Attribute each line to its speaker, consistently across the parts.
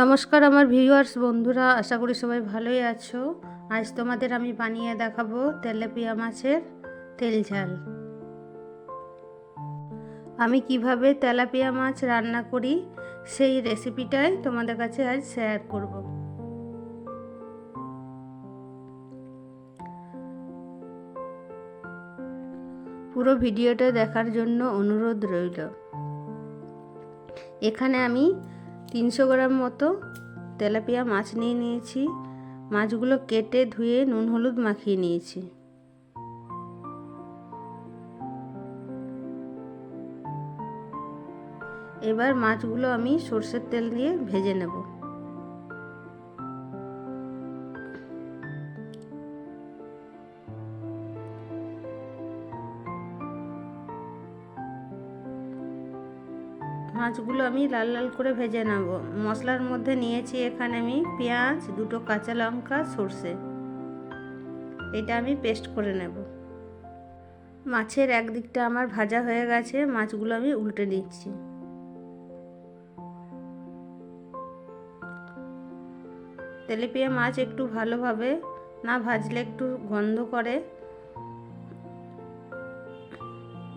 Speaker 1: নমস্কার আমার ভিউয়ার্স বন্ধুরা, আশা করি সবাই ভালোই আছো। আজ তোমাদের আমি বানিয়ে দেখাবো তেলাপিয়া মাছের তেল ঝাল। আমি কীভাবে তেলাপিয়া মাছ রান্না করি সেই রেসিপিটাই তোমাদের কাছে আজ শেয়ার করব। পুরো ভিডিওটা দেখার জন্য অনুরোধ রইল। এখানে আমি তিনশো গ্রাম মতো তেলাপিয়া মাছ নিয়ে নিয়েছি। মাছগুলো কেটে ধুয়ে নুন হলুদ মাখিয়ে নিয়েছি। এবার মাছগুলো আমি সর্ষের তেল দিয়ে ভেজে নেব। মাছগুলো আমি লাল লাল করে ভেজে নেব। মশলার মধ্যে নিয়েছি এখানে আমি পেঁয়াজ, দুটো কাঁচা লঙ্কা, সর্ষে। এটা আমি পেস্ট করে নেব। মাছের একদিকটা আমার ভাজা হয়ে গেছে, মাছগুলো আমি উল্টে নিচ্ছি। তেলেপিয়া মাছ একটু ভালোভাবে না ভাজলে একটু গন্ধ করে।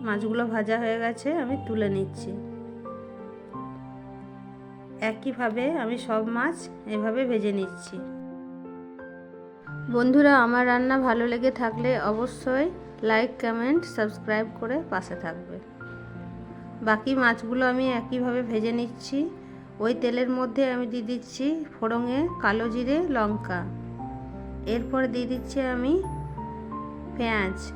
Speaker 1: মাছগুলো ভাজা হয়ে গেছে, আমি তুলে নিচ্ছি। একইভাবে আমি সব মাছ এভাবে ভেজে নিচ্ছি। বন্ধুরা, আমার রান্না ভালো লেগে থাকলে অবশ্যই লাইক কমেন্ট সাবস্ক্রাইব করে পাশে থাকবে। বাকি মাছগুলো আমি একইভাবে ভেজে নিচ্ছি। ওই তেলের মধ্যে আমি দিয়ে দিচ্ছি ফোড়ঙে কালো জিরে, লঙ্কা। এরপর দিয়ে দিচ্ছি আমি পেঁয়াজ।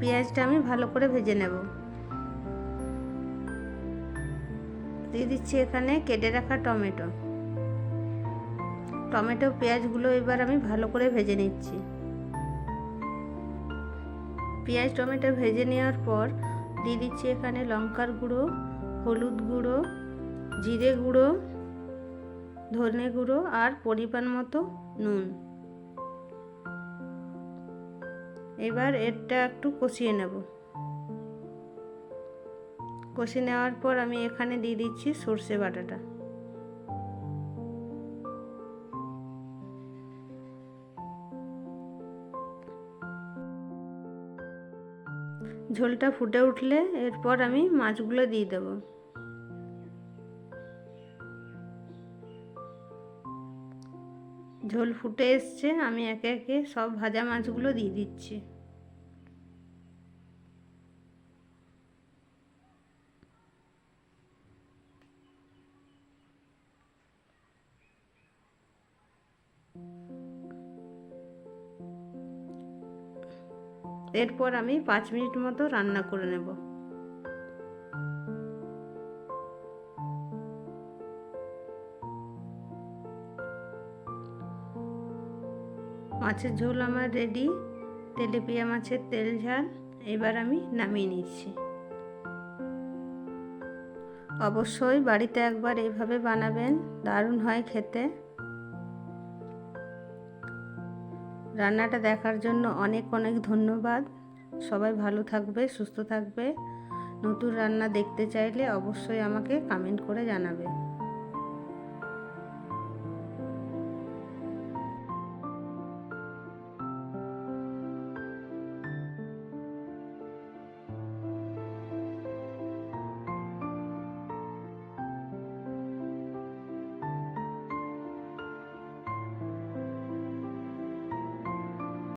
Speaker 1: পেঁয়াজটা আমি ভালো করে ভেজে নেব। দিয়ে দিচ্ছি এখানে কেটে রাখা টমেটো। টমেটো পেঁয়াজগুলো এবার আমি ভালো করে ভেজে নিচ্ছি। পেঁয়াজ, টমেটো ভেজে নেওয়ার পর দিয়ে দিচ্ছি এখানে লঙ্কার গুঁড়ো, হলুদ গুঁড়ো, জিরে গুঁড়ো, ধনে গুঁড়ো আর পরিমাণ মতো নুন। এবার এটা একটু কষিয়ে নেব। কষে নেওয়ার পর আমি এখানে দিয়ে দিচ্ছি সর্ষে বাটাটা। ঝোলটা ফুটে উঠলে এরপর আমি মাছগুলো দিয়ে দেব। ঝোল ফুটে এসছে, আমি একে একে সব ভাজা মাছগুলো দিয়ে দিচ্ছি। এরপর আমি পাঁচ মিনিট মতো রান্না করে নেব। মাছের ঝোল আমার রেডি তেলেপিয়া মাছের তেল ঝাল, এবার আমি নামিয়ে নিচ্ছি। অবশ্যই বাড়িতে একবার এভাবে বানাবেন, দারুণ হয় খেতে। রান্নাটা দেখার জন্য অনেক অনেক ধন্যবাদ। সবাই ভালো থাকবে, সুস্থ থাকবে। নতুন রান্না দেখতে চাইলে অবশ্যই আমাকে কমেন্ট করে জানাবে।